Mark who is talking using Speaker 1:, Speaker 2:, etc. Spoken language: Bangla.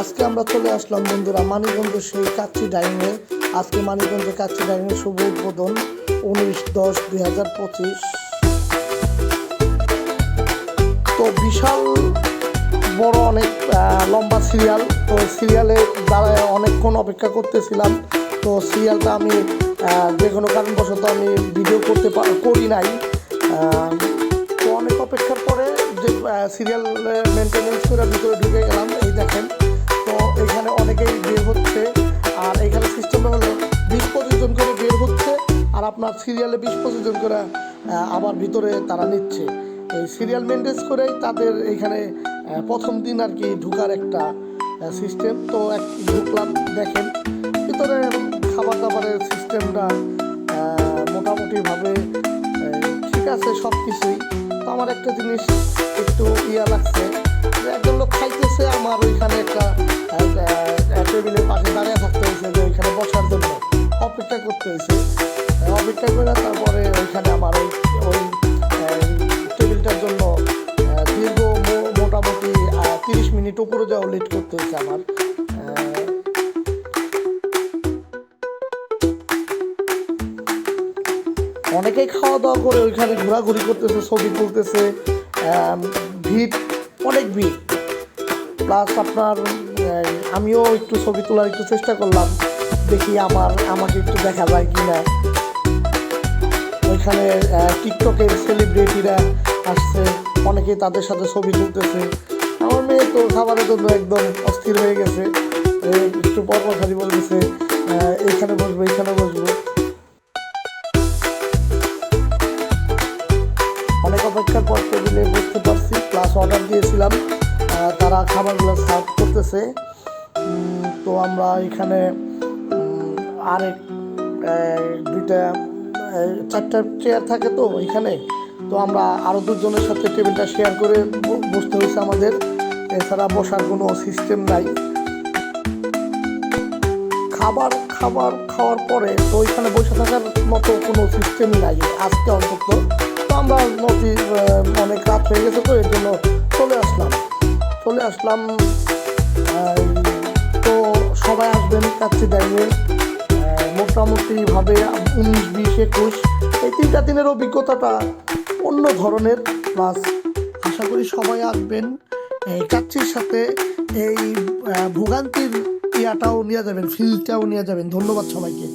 Speaker 1: আজকে আমরা চলে আসলাম বন্ধুরা মানিকগঞ্জ সেই কাচ্চি ডাইনিংয়ে আজকে মানিকগঞ্জের কাচ্চি ডাইনিংয়ের শুভ উদ্বোধন উনিশ দশ দুই হাজার পঁচিশ। তো বিশাল বড় অনেক লম্বা সিরিয়াল। তো সিরিয়ালে দাঁড়ায় অনেকক্ষণ অপেক্ষা করতেছিলাম। তো সিরিয়ালটা আমি যে কোনো কারণবশত আমি ভিডিও করতে করি নাই। তো অনেক অপেক্ষার পরে যে সিরিয়াল মেনটেনেন্স করে ভিতরে ঢুকে গেলাম। এই দেখেন তো এখানে অনেকেই বের হচ্ছে। আর এখানে সিস্টেমটা হলো বিশ পঁচিশ জন করে বের হচ্ছে, আর আপনার সিরিয়ালে বিশ পঁচিশ জন করে আবার ভিতরে তারা নিচ্ছে। এই সিরিয়াল মেনটেন্স করেই তাদের এখানে প্রথম দিন আর কি ঢুকার একটা সিস্টেম তো এক ঢুকলাম, দেখেন, ভিতরে খাবার দাবারের সিস্টেমটা মোটামুটিভাবে ঠিক আছে সব কিছুই তো আমার একটা জিনিস একটু ইয়া লাগছে একজন লোক খাইতেছে, আমার ওইখানে একটা টেবিলের পাশে দাঁড়িয়ে থাকতে হয়েছে যে ওইখানে বসার জন্য অপেক্ষা করতে হয়েছে। অপেক্ষা করে তারপরে ওইখানে আমার ওই ওই টেবিলটার জন্য আহ, দীর্ঘ মোটামুটি তিরিশ মিনিট উপরে যাওয়া লেট করতে হয়েছে আমার। অনেকেই খাওয়া দাওয়া করে ওইখানে ঘোরাঘুরি করতেছে ছবি তুলতেছে ভিড় অনেক ভিড়। প্লাস আপনার আমিও একটু ছবি তোলার একটু চেষ্টা করলাম। দেখি আমার আমাকে একটু দেখা যায় কি না ওইখানে টিকটকের সেলিব্রিটিরা আসছে। অনেকেই তাদের সাথে ছবি তুলতেছে। আমার মেয়ে তো খাবারের জন্য একদম অস্থির হয়ে গেছে। একটু পর খালি বলতেছে আহ, এইখানে বসবো এইখানে বসবো। অনেক অপেক্ষার পর টেবিলে বসতে পারছি। প্লাস অর্ডার দিয়েছিলাম। তারা খাবারগুলো সার্ভ করতেছে। তো আমরা এখানে আরেক দুইটা চারটা চেয়ার থাকে তো এখানে তো আমরা আরও দুজনের সাথে টেবিলটা শেয়ার করে বসতে হয়েছে আমাদের। এছাড়া বসার কোনো সিস্টেম নাই। খাবার খাবার খাওয়ার পরে তো ওইখানে বসে থাকার মতো কোনো সিস্টেম নাই আজকে অন্তত। তো আমরা নদী অনেক রাত হয়ে গেছে তো, এর জন্য চলে আসলাম। চলে আসলাম। তো সবাই আসবেন কাচ্চি ডাইনে মোটামুটিভাবে উনিশ, বিশ, একুশ। এই তিনটা দিনের অভিজ্ঞতাটা অন্য ধরনের। প্লাস আশা করি সবাই আসবেন। এই কাচ্চির সাথে এই ভোগান্তির ইয়াটাও নিয়ে যাবেন ফিলটাও নিয়ে যাবেন। ধন্যবাদ সবাইকে।